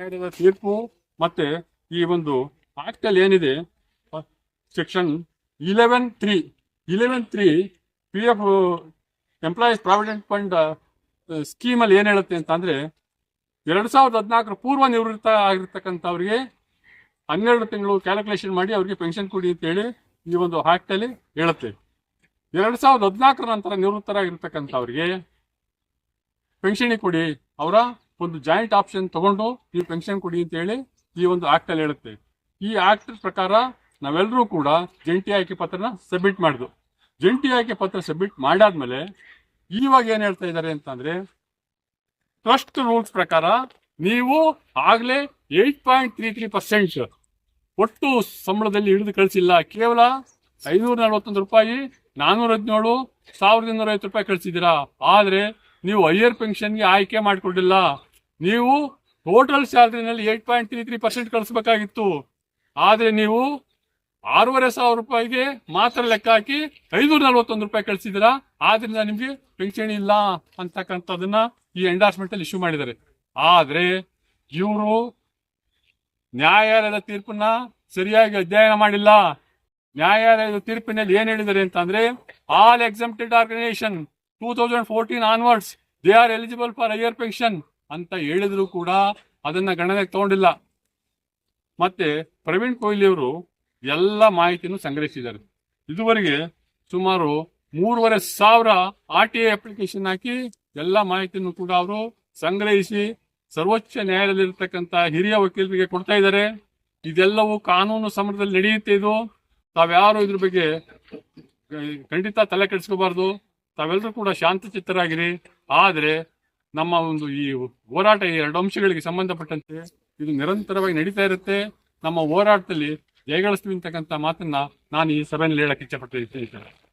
ನ್ಯಾಯಾಲಯದ ತೀರ್ಪು ಮತ್ತೆ ಈ ಒಂದು ಆರ್ಟಿಕಲ್ ಏನಿದೆ? Section eleven three eleven three P F employees provident fund scheme ಅಲ್ಲಿ ಏನ್ ಹೇಳುತ್ತೆ ಅಂತಂದ್ರೆ, ಎರಡು ಸಾವಿರದ ಹದಿನಾಲ್ಕರ ಪೂರ್ವ ನಿವೃತ್ತ ಆಗಿರ್ತಕ್ಕಂಥವ್ರಿಗೆ ಹನ್ನೆರಡು ತಿಂಗಳು ಕ್ಯಾಲ್ಕುಲೇಷನ್ ಮಾಡಿ ಅವ್ರಿಗೆ ಪೆನ್ಷನ್ ಕೊಡಿ ಅಂತ ಹೇಳಿ ಈ ಒಂದು ಆಕ್ಟ್ ಅಲ್ಲಿ ಹೇಳುತ್ತೆ. ಎರಡ್ ಸಾವಿರದ ಹದಿನಾಲ್ಕರ ನಂತರ ನಿವೃತ್ತರಾಗಿರ್ತಕ್ಕಂಥವ್ರಿಗೆ ಪೆನ್ಷನ್ ಕೊಡಿ. ಅವರ ಒಂದು ಜಾಯಿಂಟ್ ಆಪ್ಷನ್ ತಗೊಂಡು ನೀವು ಪೆನ್ಷನ್ ಕೊಡಿ ಅಂತ ಹೇಳಿ ಈ ಒಂದು ಆಕ್ಟ್ ಅಲ್ಲಿ ಹೇಳುತ್ತೆ. ಈ ಆಕ್ಟ್ ಪ್ರಕಾರ ನಾವೆಲ್ಲರೂ ಕೂಡ ಜಂಟಿ ಆಯ್ಕೆ ಪತ್ರನ ಸಬ್ಮಿಟ್ ಮಾಡಿದ್ವು ಜಂಟಿ ಆಯ್ಕೆ ಪತ್ರ ಸಬ್ಮಿಟ್ ಮಾಡಾದ್ಮೇಲೆ ಇವಾಗ ಏನ್ ಹೇಳ್ತಾ ಇದ್ದಾರೆ ಅಂತಂದ್ರೆ ಟ್ರಸ್ಟ್ ರೂಲ್ಸ್ ಪ್ರಕಾರ ನೀವು ಆಗ್ಲೇ eight point three three percent ಒಟ್ಟು ಸಂಬಳದಲ್ಲಿ ಹಿಡಿದು ಕಳಿಸಿಲ್ಲ. ಕೇವಲ ಐನೂರ ನಲವತ್ತೊಂದು ರೂಪಾಯಿ ನಾನೂರ ಹದಿನೇಳು ಸಾವಿರದ ಇನ್ನೂರ ಐವತ್ತು ರೂಪಾಯಿ ಕಳಿಸಿದ್ದೀರಾ? ಆದ್ರೆ ನೀವು ಹೈಯರ್ ಪೆನ್ಷನ್ಗೆ ಆಯ್ಕೆ ಮಾಡಿಕೊಂಡಿಲ್ಲ. ನೀವು total ಸ್ಯಾಲರಿನಲ್ಲಿ eight point three three percent ಕಳಿಸ್ಬೇಕಾಗಿತ್ತು. ಆದ್ರೆ ನೀವು ಆರೂವರೆ ಸಾವಿರ ರೂಪಾಯಿಗೆ ಮಾತ್ರ ಲೆಕ್ಕ ಹಾಕಿ ಐನೂರ ನಲವತ್ತೊಂದು ರೂಪಾಯಿ ಕಳಿಸಿದ್ರ ಆದ್ರಿಂದ ನಿಮ್ಗೆ ಪಿಂಚಣಿ ಇಲ್ಲ ಅಂತಕ್ಕಂಥದನ್ನ ಈ ಎಂಡಾರ್ಸ್ಮೆಂಟ್ ಅಲ್ಲಿ ಇಶ್ಯೂ ಮಾಡಿದ್ದಾರೆ. ಆದ್ರೆ ಇವರು ನ್ಯಾಯಾಲಯದ ತೀರ್ಪನ್ನ ಸರಿಯಾಗಿ ಅಧ್ಯಯನ ಮಾಡಿಲ್ಲ. ನ್ಯಾಯಾಲಯದ ತೀರ್ಪಿನಲ್ಲಿ ಏನ್ ಹೇಳಿದ್ದಾರೆ ಅಂತಂದ್ರೆ all exempted organisation two thousand fourteen onwards they are eligible for higher pension ಅಂತ ಹೇಳಿದ್ರು ಕೂಡ ಅದನ್ನ ಗಣನೆಗೆ ತಗೊಂಡಿಲ್ಲ. ಮತ್ತೆ ಪ್ರವೀಣ್ ಕೊಹ್ಲಿ ಅವರು ಎಲ್ಲ ಮಾಹಿತಿಯನ್ನು ಸಂಗ್ರಹಿಸಿದ್ದಾರೆ. ಇದುವರೆಗೆ ಸುಮಾರು ಮೂರುವರೆ ಸಾವಿರ ಆರ್ ಟಿ ಐ ಅಪ್ಲಿಕೇಶನ್ ಹಾಕಿ ಎಲ್ಲ ಮಾಹಿತಿಯನ್ನು ಕೂಡ ಅವರು ಸಂಗ್ರಹಿಸಿ ಸರ್ವೋಚ್ಚ ನ್ಯಾಯಾಲಯದಲ್ಲಿರ್ತಕ್ಕಂಥ ಹಿರಿಯ ವಕೀಲರಿಗೆ ಕೊಡ್ತಾ ಇದ್ದಾರೆ. ಇದೆಲ್ಲವೂ ಕಾನೂನು ಸಮರದಲ್ಲಿ ನಡೆಯುತ್ತೆ ಇದು. ತಾವ್ಯಾರು ಇದ್ರ ಬಗ್ಗೆ ಖಂಡಿತ ತಲೆ ಕೆಡಿಸ್ಕೋಬಾರ್ದು. ತಾವೆಲ್ಲರೂ ಕೂಡ ಶಾಂತಚಿತ್ತರಾಗಿರಿ. ಆದ್ರೆ ನಮ್ಮ ಒಂದು ಈ ಹೋರಾಟ ಎರಡು ಅಂಶಗಳಿಗೆ ಸಂಬಂಧಪಟ್ಟಂತೆ ಇದು ನಿರಂತರವಾಗಿ ನಡೀತಾ ಇರುತ್ತೆ. ನಮ್ಮ ಹೋರಾಟದಲ್ಲಿ ಜಯಗಳಿಸ್ತೀವಿ ಅಂತಕ್ಕಂಥ ಮಾತನ್ನ ನಾನು ಈ ಸಭೆಯಲ್ಲಿ ಹೇಳಕ್ಕೆ ಇಚ್ಛಪಟ್ಟಿದ್ದೇನೆ